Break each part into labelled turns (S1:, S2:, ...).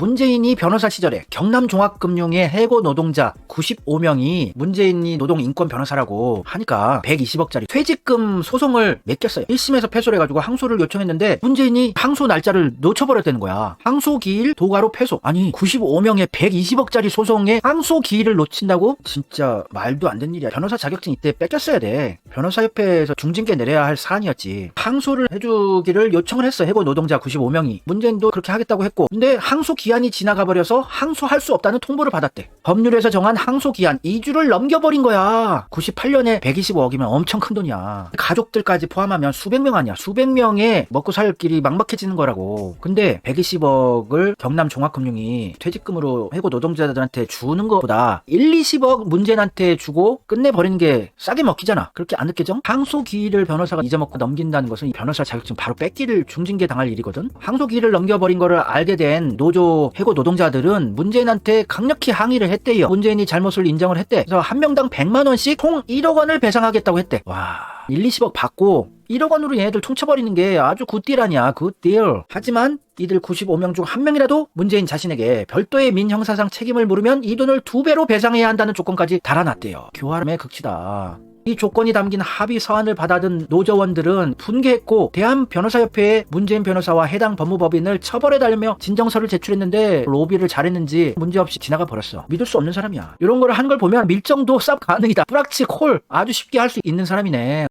S1: 문재인이 변호사 시절에 경남종합금융의 해고 노동자 95명이 문재인이 노동인권 변호사라고 하니까 120억짜리 퇴직금 소송을 맡겼어요. 1심에서 패소를 해가지고 항소를 요청했는데 문재인이 항소 날짜를 놓쳐버렸다는 거야. 항소 기일 도가로 패소. 아니 95명의 120억짜리 소송에 항소 기일을 놓친다고? 진짜 말도 안 되는 일이야. 변호사 자격증 이때 뺏겼어야 돼. 변호사협회에서 중징계 내려야 할 사안이었지. 항소를 해주기를 요청을 했어. 해고 노동자 95명이. 문재인도 그렇게 하겠다고 했고. 근데 항소 기 한이 지나가 버려서 항소할 수 없다는 통보를 받았대. 법률에서 정한 항소 기한 2주를 넘겨버린 거야. 98년에 125억이면 엄청 큰 돈이야. 가족들까지 포함하면 수백 명 아니야. 수백 명의 먹고 살 길이 막막해지는 거라고. 근데 120억을 경남 종합금융이 퇴직금으로 해고 노동자들한테 주는 것보다 1, 20억 문재인한테 주고 끝내버리는 게 싸게 먹히잖아. 그렇게 안 느껴져? 항소 기일을 변호사가 잊어먹고 넘긴다는 것은 이 변호사 자격증 바로 뺏기를 중징계 당할 일이거든. 항소 기일을 넘겨버린 거를 알게 된 노조 해고 노동자들은 문재인한테 강력히 항의를 했대요. 문재인이 잘못을 인정을 했대. 그래서 한 명당 100만 원씩 총 1억 원을 배상하겠다고 했대. 와, 1, 20억 받고 1억 원으로 얘네들 퉁쳐버리는 게 아주 굿딜 아니야. 굿딜. 하지만 이들 95명 중 한 명이라도 문재인 자신에게 별도의 민형사상 책임을 물으면 이 돈을 두 배로 배상해야 한다는 조건까지 달아놨대요. 교활함의 극치다. 이 조건이 담긴 합의 서한을 받아든 노조원들은 분개했고 대한 변호사협회에 문재인 변호사와 해당 법무법인을 처벌해달며 진정서를 제출했는데 로비를 잘했는지 문제없이 지나가 버렸어. 믿을 수 없는 사람이야. 이런 걸한걸 보면 밀정도 쌉 가능이다. 뿌락치 콜 아주 쉽게 할 수 있는 사람이네.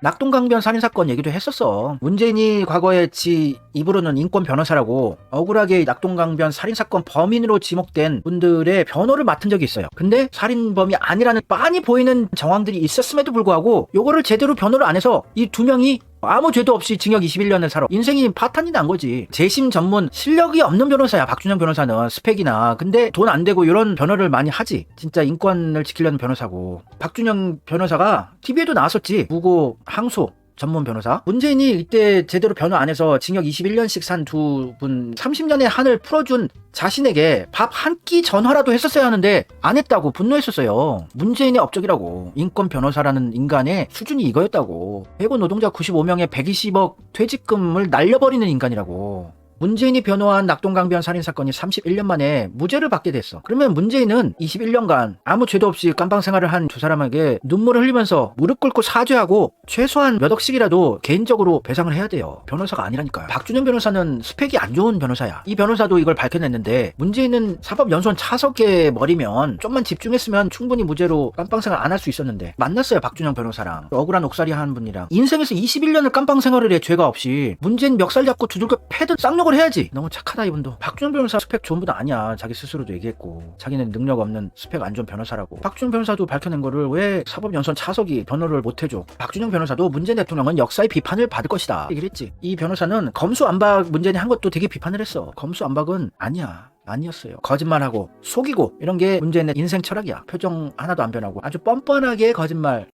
S1: 낙동강변 살인 사건 얘기도 했었어. 문재인이 과거에 지 입으로는 인권 변호사라고 억울하게 낙동강변 살인 사건 범인으로 지목된 분들의 변호를 맡은 적이 있어요. 근데 살인범이 아니라는 빤히 보이는 정황들이 있었음에도 불구하고 요거를 제대로 변호를 안 해서 이 두 명이 아무 죄도 없이 징역 21년을 살아. 인생이 파탄이 난 거지. 재심 전문 실력이 없는 변호사야. 박준영 변호사는 스펙이나. 근데 돈 안 되고 이런 변호를 많이 하지. 진짜 인권을 지키려는 변호사고. 박준영 변호사가 TV에도 나왔었지. 무고 항소. 전문 변호사. 문재인이 이때 제대로 변호 안 해서 징역 21년씩 산 두 분 30년의 한을 풀어준 자신에게 밥 한 끼 전화라도 했었어야 하는데 안 했다고 분노했었어요. 문재인의 업적이라고. 인권 변호사라는 인간의 수준이 이거였다고. 해고 노동자 95명의 120억 퇴직금을 날려버리는 인간이라고. 문재인이 변호한 낙동강 변 살인 사건이 31년 만에 무죄를 받게 됐어. 그러면 문재인은 21년간 아무 죄도 없이 깜빵 생활을 한 두 사람에게 눈물을 흘리면서 무릎 꿇고 사죄하고 최소한 몇 억씩이라도 개인적으로 배상을 해야 돼요. 변호사가 아니라니까요. 박준영 변호사는 스펙이 안 좋은 변호사야. 이 변호사도 이걸 밝혀냈는데 문재인은 사법연수원 차석에 머리면 좀만 집중했으면 충분히 무죄로 깜빵 생활 안 할 수 있었는데 만났어요. 박준영 변호사랑 억울한 옥살이 하는 분이랑 인생에서 21년을 깜빵 생활을 해 죄가 없이 문재인 멱살 잡고 두들겨 패든 쌍욕을 해야지. 너무 착하다 이분도. 박준영 변호사 스펙 좋은 분 아니야. 자기 스스로도 얘기했고 자기는 능력 없는 스펙 안 좋은 변호사라고. 박준영 변호사도 밝혀낸 거를 왜 사법연수원 차석이 변호를 못 해줘. 박준영 변호사도 문재인 대통령은 역사의 비판을 받을 것이다. 얘기를 했지. 이 변호사는 검수안박 문재인이 한 것도 되게 비판을 했어. 검수안박은 아니야. 아니었어요. 거짓말하고 속이고 이런 게 문재인의 인생 철학이야. 표정 하나도 안 변하고 아주 뻔뻔하게 거짓말.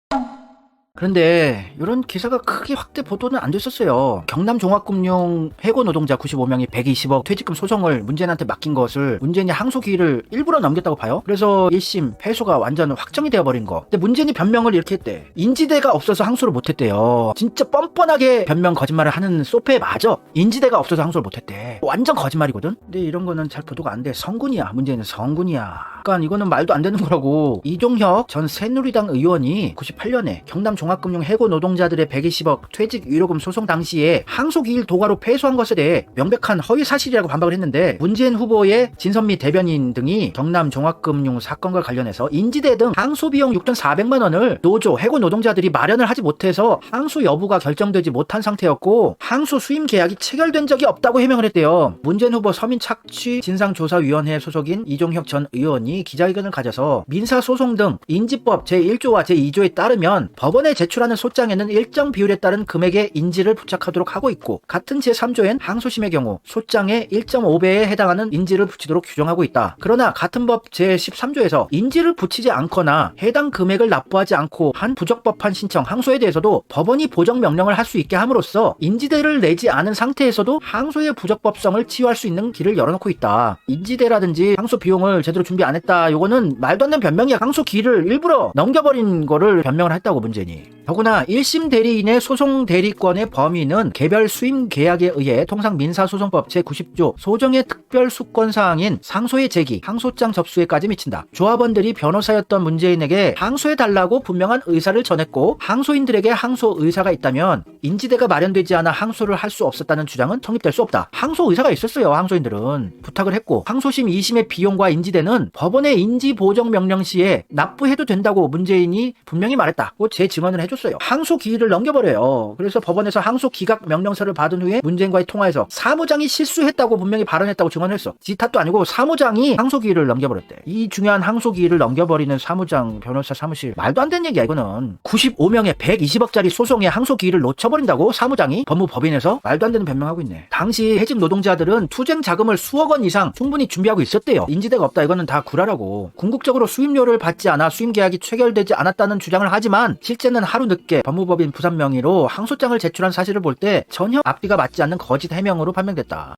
S1: 그런데 이런 기사가 크게 확대 보도는 안 됐었어요. 경남 종합금융 해고 노동자 95명이 120억 퇴직금 소송을 문재인한테 맡긴 것을 문재인이 항소 기일을 일부러 넘겼다고 봐요. 그래서 1심 패소가 완전 확정이 되어버린 거. 근데 문재인이 변명을 이렇게 했대. 인지대가 없어서 항소를 못했대요. 진짜 뻔뻔하게 변명 거짓말을 하는 소페 맞아. 인지대가 없어서 항소를 못했대. 완전 거짓말이거든. 근데 이런 거는 잘 보도가 안 돼. 성군이야. 문재인은 성군이야. 그러니까 이거는 말도 안 되는 거라고. 이종혁 전 새누리당 의원이 98년에 경남 종합금융 해고 노동자들의 120억 퇴직 위로금 소송 당시에 항소 기일 도가로 패소한 것에 대해 명백한 허위 사실이라고 반박을 했는데 문재인 후보의 진선미 대변인 등이 경남 종합금융 사건과 관련해서 인지대 등 항소 비용 6,400만 원을 노조 해고 노동자들이 마련을 하지 못해서 항소 여부가 결정되지 못한 상태였고 항소 수임 계약이 체결된 적이 없다고 해명을 했대요. 문재인 후보 서민 착취 진상조사위원회 소속인 이종혁 전 의원이 기자회견을 가져서 민사소송 등 인지법 제1조와 제2조에 따르면 법원에 제출하는 소장에는 일정 비율에 따른 금액의 인지를 부착하도록 하고 있고 같은 제3조엔 항소심의 경우 소장의 1.5배에 해당하는 인지를 붙이도록 규정하고 있다. 그러나 같은 법 제13조에서 인지를 붙이지 않거나 해당 금액을 납부하지 않고 한 부적법한 신청 항소에 대해서도 법원이 보정 명령을 할 수 있게 함으로써 인지대를 내지 않은 상태에서도 항소의 부적법성을 치유할 수 있는 길을 열어놓고 있다. 인지대라든지 항소 비용을 제대로 준비 안 했다. 요거는 말도 안 되는 변명이야. 항소 길을 일부러 넘겨버린 거를 변명을 했다고 문재인이. 더구나 1심 대리인의 소송 대리권의 범위는 개별 수임 계약에 의해 통상 민사소송법 제90조 소정의 특별 수권 사항인 상소의 제기, 항소장 접수에까지 미친다. 조합원들이 변호사였던 문재인에게 항소해 달라고 분명한 의사를 전했고 항소인들에게 항소 의사가 있다면 인지대가 마련되지 않아 항소를 할 수 없었다는 주장은 성립될 수 없다. 항소 의사가 있었어요. 항소인들은 부탁을 했고 항소심 2심의 비용과 인지대는 법 원의 인지 보정 명령 시에 납부해도 된다고 문재인이 분명히 말했다고 제 증언을 해줬어요. 항소 기일을 넘겨버려요. 그래서 법원에서 항소 기각 명령서를 받은 후에 문재인과의 통화에서 사무장이 실수했다고 분명히 발언했다고 증언했어. 지 탓도 아니고 사무장이 항소 기일을 넘겨버렸대. 이 중요한 항소 기일을 넘겨버리는 사무장 변호사 사무실 말도 안 되는 얘기야 이거는. 95명의 120억짜리 소송의 항소 기일을 놓쳐버린다고 사무장이 법무법인에서 말도 안 되는 변명하고 있네. 당시 해직 노동자들은 투쟁 자금을 수억 원 이상 충분히 준비하고 있었대요. 인지대가 없다 이거는 다 구라 라고. 궁극적으로 수임료를 받지 않아 수임 계약이 체결되지 않았다는 주장을 하지만 실제는 하루 늦게 법무법인 부산 명의로 항소장을 제출한 사실을 볼 때 전혀 앞뒤가 맞지 않는 거짓 해명으로 판명됐다.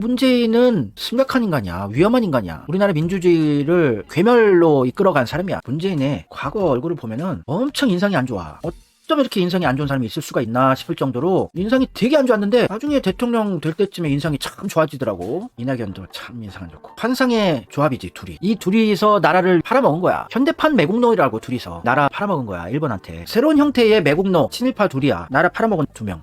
S1: 문재인은 심각한 인간이야. 위험한 인간이야. 우리나라 민주주의를 괴멸로 이끌어간 사람이야. 문재인의 과거 얼굴을 보면은 엄청 인상이 안 좋아. 어쩜 이렇게 인상이 안 좋은 사람이 있을 수가 있나 싶을 정도로 인상이 되게 안 좋았는데 나중에 대통령 될 때쯤에 인상이 참 좋아지더라고. 이낙연도 참 인상 안 좋고. 환상의 조합이지 둘이. 이 둘이서 나라를 팔아먹은 거야. 현대판 매국노이라고 둘이서 나라 팔아먹은 거야. 일본한테. 새로운 형태의 매국노 친일파 둘이야. 나라 팔아먹은 두 명.